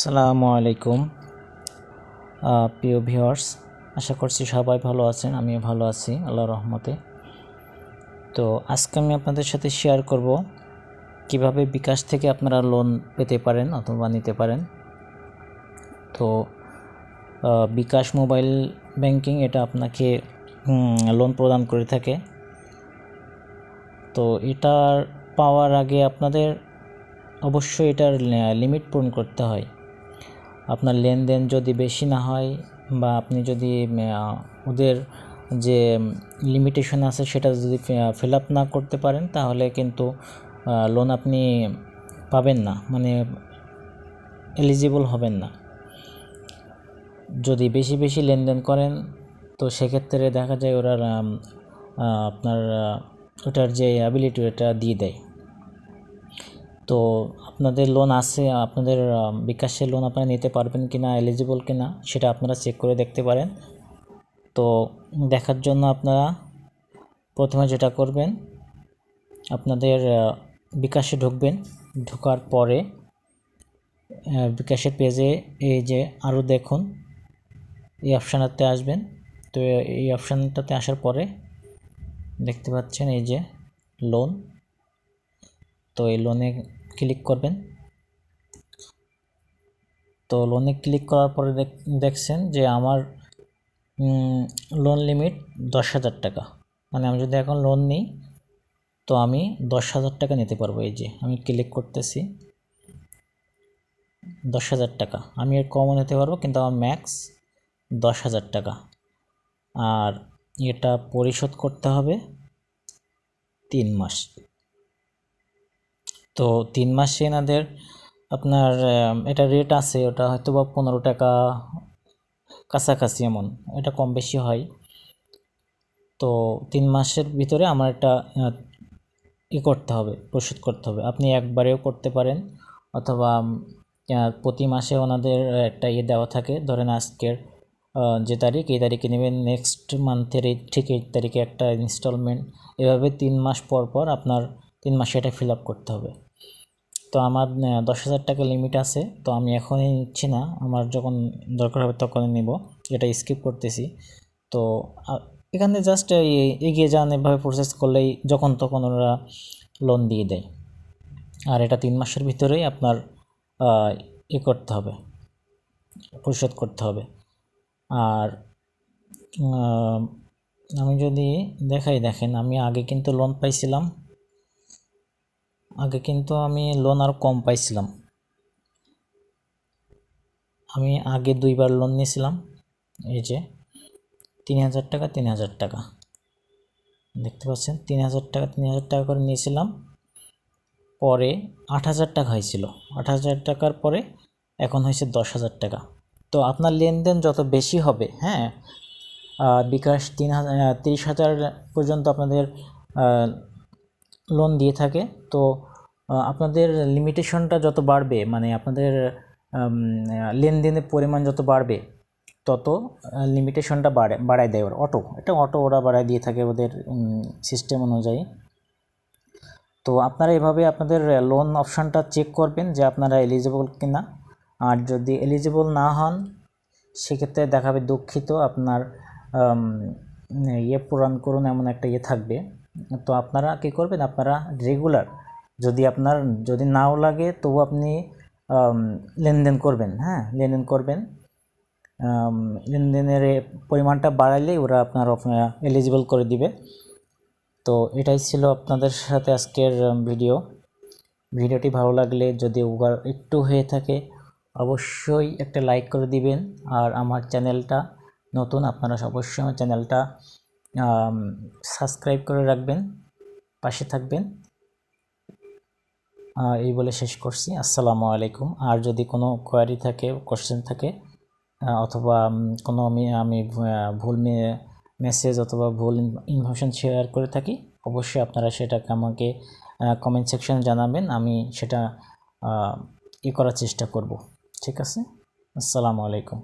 আসসালামু আলাইকুম। প্রিয় ভিউয়ার্স, আশা করছি সবাই ভালো আছেন, আমিও ভালো আছি, আল্লাহ রহমতে। তো আজকে আমি আপনাদের সাথে শেয়ার করব কীভাবে বিকাশ থেকে আপনারা লোন পেতে পারেন অথবা নিতে পারেন। তো বিকাশ মোবাইল ব্যাংকিং এটা আপনাকে লোন প্রদান করে থাকে। তো এটার পাওয়ার আগে আপনাদের অবশ্যই এটার লিমিট পূরণ করতে হয়। আপনার লেনদেন যদি বেশি না হয় বা আপনি যদি ওদের যে লিমিটেশন আছে সেটা যদি ফিল আপ না করতে পারেন, তাহলে কিন্তু লোন আপনি পাবেন না মানে এলিজিবল হবেন না। যদি বেশি বেশি লেনদেন করেন, তো সেক্ষেত্রে দেখা যায় ওরা আপনার ওটার যে অ্যাবিলিটি ওটা দিয়ে দেয়। তো আপনাদের লোন আছে আপনাদের আহ, বিকাশের লোন আপনারা নিতে পারবেন কি না এলিজিবল কি না সেটা আপনারা চেক করে দেখতে পারেন। তো দেখার জন্য আপনারা প্রথমে যেটা করবেন আপনাদের বিকাশে ঢুকবেন। ঢোকার পরে বিকাশের পেজে এই যে আরও দেখুন এই অপশানটাতে আসবেন। তো এই অপশানটাতে আসার পরে দেখতে পাচ্ছেন এই যে লোন তো এই লোনে ক্লিক করবেন। তো লোনে ক্লিক করার পরে দেখ- দেখছেন যে আমার লোন লিমিট দশ হাজার টাকা। মানে আমি যদি এখন লোন নিই, তো আমি দশ হাজার টাকা নিতে পারব এই যে, আমি ক্লিক করতেছি। দশ হাজার টাকা। আমি এর কমও নিতে পারব, কিন্তু আমার ম্যাক্স দশ হাজার টাকা। আর এটা পরিশোধ করতে হবে তিন মাস। তো তিন মাসে এনাদের আপনার এটা রেট আছে, ওটা হয়তো বা পনেরো টাকা কাছাকাছি এমন, এটা কম বেশি হয়। তো তিন মাসের ভিতরে আমার একটা ই করতে হবে, পরিশোধ করতে হবে। আপনি একবারেও করতে পারেন, অথবা প্রতি মাসে ওনাদের একটা ইয়ে দেওয়া থাকে। ধরেন আজকের যে তারিখ, এই তারিখে নেবেন নেক্সট মান্থের এই, ঠিক এই তারিখে একটা ইনস্টলমেন্ট এভাবে তিন মাস পর পর আপনার তিন মাসে এটা ফিল আপ করতে হবে। তো আমার দশ হাজার টাকা লিমিট আছে, তো আমি এখনই নিচ্ছি না। আমার যখন দরকার হবে তখনই নিব। এটা স্কিপ করতেছি। তো এখানে জাস্ট এগিয়ে যান এভাবে প্রসেস করলেই যখন তখন ওরা লোন দিয়ে দেয়। আর এটা তিন মাসের ভিতরেই আপনার ই করতে হবে। পরিশোধ করতে হবে। আর, আমি যদি দেখাই, দেখেন আমি আগে কিন্তু লোন পাইছিলাম আগে কিন্তু আমি লোন আরও কম পাইছিলাম। আমি আগে দুইবার লোন নিয়েছিলাম, এই যে তিন হাজার টাকা, তিন হাজার টাকা। দেখতে পাচ্ছেন, তিন হাজার টাকা, তিন হাজার টাকা করে নিয়েছিলাম, পরে আট হাজার টাকা হয়েছিল। আট হাজার টাকার পরে এখন হয়েছে দশ হাজার টাকা। তো আপনার লেনদেন যত বেশি হবে হ্যাঁ বিকাশ তিন হাজার তিরিশ হাজার পর্যন্ত আপনাদের লোন দিয়ে থাকে। তো আপনাদের লিমিটেশনটা যত বাড়বে মানে আপনাদের লেনদেনের পরিমাণ যত বাড়বে, তত লিমিটেশনটা বাড়ে, বাড়ায় দেয় ওরা। অটো এটা অটো ওরা বাড়ায় দিয়ে থাকে ওদের সিস্টেম অনুযায়ী। তো আপনারা এভাবে আপনাদের লোন অপশানটা চেক করবেন যে আপনারা এলিজিবল কিনা। আর যদি এলিজিবল না হন, সেক্ষেত্রে দেখাবে দুঃখিত, আপনার ইয়ে পূরণ করুন এমন একটা ইয়ে থাকবে। তো আপনারা কী করবেন? আপনারা রেগুলার যদি আপনার, যদি নাও লাগে তবু আপনি লেনদেন করবেন হ্যাঁ? লেনদেন করবেন। লেনদেনের পরিমাণটা বাড়াইলে ওরা আপনার এলিজিবল করে দিবে। তো এটাই ছিল আপনাদের সাথে আজকের ভিডিও ভিডিওটি ভালো লাগলে যদি উপকার একটু হয়ে থাকে, অবশ্যই একটা লাইক করে দিবেন। আর আমার চ্যানেলটা নতুন, আপনারা অবশ্যই আমার চ্যানেলটা সাবস্ক্রাইব করে রাখবেন, পাশে থাকবেন। এই বলে শেষ করছি। আসসালামু আলাইকুম। আর যদি কোনো কোয়ারি থাকে কোশ্চেন থাকে অথবা কোনো আমি আমি ভুল মেসেজ অথবা ভুল ইনফরমেশন শেয়ার করে থাকি, অবশ্যই আপনারা সেটাকে আমাকে কমেন্ট সেকশনে জানাবেন। আমি সেটা ই করার চেষ্টা করব। ঠিক আছে? আসসালামু আলাইকুম।